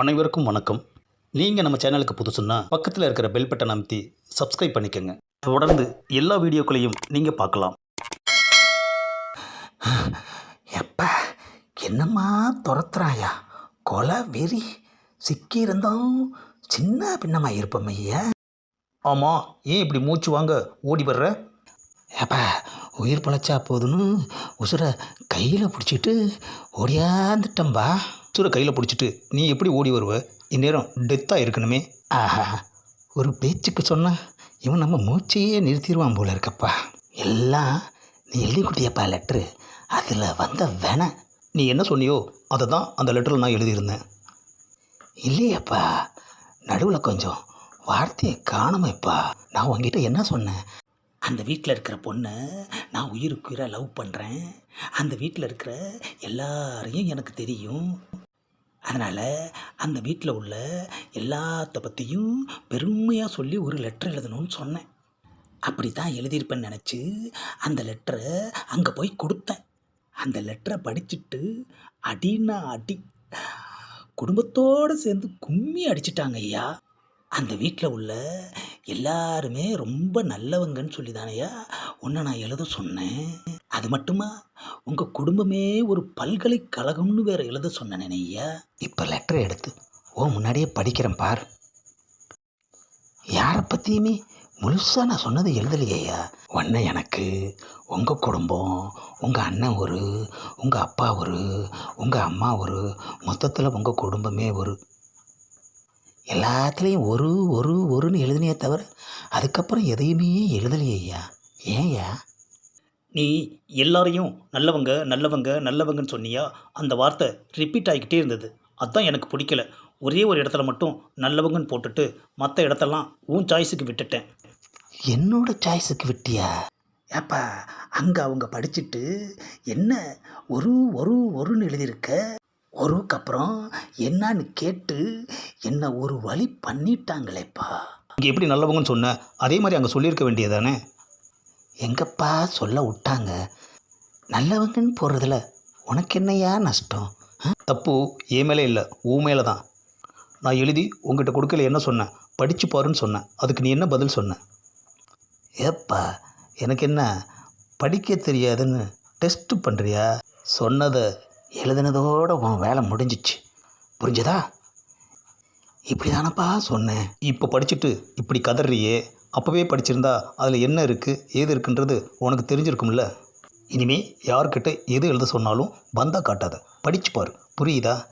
அனைவருக்கும் வணக்கம். நீங்கள் நம்ம சேனலுக்கு புதுசுன்னா பக்கத்தில் இருக்கிற பெல் பட்டன் அமைத்தி சப்ஸ்கிரைப் பண்ணிக்கோங்க. தொடர்ந்து எல்லா வீடியோக்களையும் நீங்கள் பார்க்கலாம். எப்பா? என்னம்மா துரத்துறாயா? கொலை வெறி சிக்கியிருந்தோம் சின்ன பின்னமாக இருப்போம் ஐயா. ஆமாம் ஏன் இப்படி மூச்சு வாங்க ஓடி வர்ற? ஏப்பா உயிர் பிழைச்சா போதுன்னு உசுரை கையில் பிடிச்சிட்டு ஓடியாந்துட்டம்பா. சுரை கையில் பிடிச்சிட்டு நீ எப்படி ஓடி வருவ? இந்நேரம் டெத்தாக இருக்கணுமே. ஆஹா ஒரு பேச்சுக்கு சொன்னால் இவன் நம்ம மூச்சையே நிறுத்திடுவான் போல இருக்கப்பா. எல்லாம் நீ எழுதி கொடுத்தியப்பா லெட்ரு அதில் வந்த வென. நீ என்ன சொன்னியோ அதை தான் அந்த லெட்டரில் நான் எழுதியிருந்தேன். இல்லையப்பா. நடுவில் கொஞ்சம் வார்த்தையை காணுமேப்பா. நான் உங்ககிட்ட என்ன சொன்னேன்? அந்த வீட்டில் இருக்கிற பொண்ணை நான் உயிருக்கு உயிராக லவ் பண்ணுறேன் அந்த வீட்டில் இருக்கிற எல்லாரையும் எனக்கு தெரியும். அதனால் அந்த வீட்டில் உள்ள எல்லாத்த பற்றியும் பெருமையாக சொல்லி ஒரு லெட்டர் எழுதணும்னு சொன்னேன். அப்படி தான் எழுதியிருப்பேன்னு நினச்சி அந்த லெட்டரை அங்கே போய் கொடுத்தேன். அந்த லெட்டரை படிச்சுட்டு அடின்னா அடி குடும்பத்தோடு சேர்ந்து கும்மி அடிச்சிட்டாங்க ஐயா. அந்த வீட்டில் உள்ள எல்லாருமே ரொம்ப நல்லவங்கன்னு சொல்லி தானையா உன்னை நான் எழுத சொன்னேன். அது மட்டுமா? உங்கள் குடும்பமே ஒரு பல்கலைக்கழகம்னு வேற எழுத சொன்னேனே ஐயா இப்போ லெட்டரை எடுத்து ஓ முன்னாடியே படிக்கிறேன் பார். யாரை பற்றியுமே முழுசாக நான் சொன்னது எழுதலையா ஒன்று எனக்கு உங்கள் குடும்பம் உங்கள் அண்ணன் ஒரு உங்கள் அப்பா ஒரு உங்கள் அம்மா ஒரு மொத்தத்தில் உங்கள் குடும்பமே ஒரு. எல்லாத்துலேயும் ஒரு ஒரு ஒருன்னு எழுதினே தவிர அதுக்கப்புறம் எதையுமே எழுதலையே ஐயா ஏன்யா? நீ எல்லாரையும் நல்லவங்க நல்லவங்க நல்லவங்கன்னு சொன்னியா? அந்த வார்த்தை ரிப்பீட் ஆகிக்கிட்டே இருந்தது. அதான் எனக்கு பிடிக்கல. ஒரே ஒரு இடத்துல மட்டும் நல்லவங்கன்னு போட்டுட்டு மற்ற இடத்தெல்லாம் உன் சாய்ஸுக்கு விட்டுட்டேன். என்னோட சாய்ஸுக்கு விட்டியா? ஏப்பா அங்கே அவங்க படிச்சுட்டு என்ன ஒரு ஒரு ஒருன்னு எழுதியிருக்க? ஒருக்கு அப்புறம் என்னன்னு கேட்டு என்ன ஒரு வழி பண்ணிட்டாங்களேப்பா. இங்கே எப்படி நல்லவங்கன்னு சொன்ன அதே மாதிரி அங்கே சொல்லியிருக்க வேண்டியதானே எங்கப்பா சொல்ல விட்டாங்க? நல்லவங்கன்னு போடுறதுல உனக்கு என்னையா நஷ்டம்? தப்பு என் மேலே இல்லை உன் மேலே தான். நான் எழுதி உங்ககிட்ட கொடுக்கல என்ன சொன்னேன்? படித்து பாருன்னு சொன்னேன். அதுக்கு நீ என்ன பதில் சொன்ன? ஏப்பா எனக்கு என்ன படிக்க தெரியாதுன்னு டெஸ்ட் பண்ணுறியா சொன்னதை எழுதுனதோட உன் வேலை முடிஞ்சிச்சு. புரிஞ்சதா? இப்படி தானப்பா சொன்னேன். இப்போ படிச்சுட்டு இப்படி கதறியே அப்போவே படிச்சிருந்தா அதில் என்ன இருக்குது ஏது இருக்குன்றது உனக்கு தெரிஞ்சிருக்கும்ல. இனிமே யார்கிட்ட எது எழுத சொன்னாலும் வந்தா காட்டாத. படிச்சு பாரு. புரியுதா?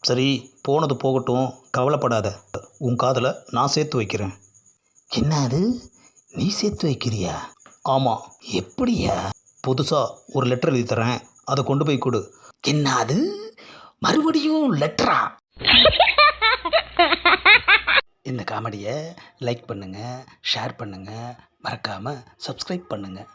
சரி போனது போகட்டும். கவலைப்படாத. உன் காதில் நான் சேர்த்து வைக்கிறேன். என்ன அது? நீ சேர்த்து வைக்கிறியா? ஆமாம் எப்படியா? புதுசாக ஒரு லெட்டர் எழுதி தரேன் அதை கொண்டு போய் கொடு. என்ன அது? மறுபடியும் லெட்டரா? இந்த காமெடியை லைக் பண்ணுங்கள் ஷேர் பண்ணுங்கள் மறக்காமல் சப்ஸ்கிரைப் பண்ணுங்கள்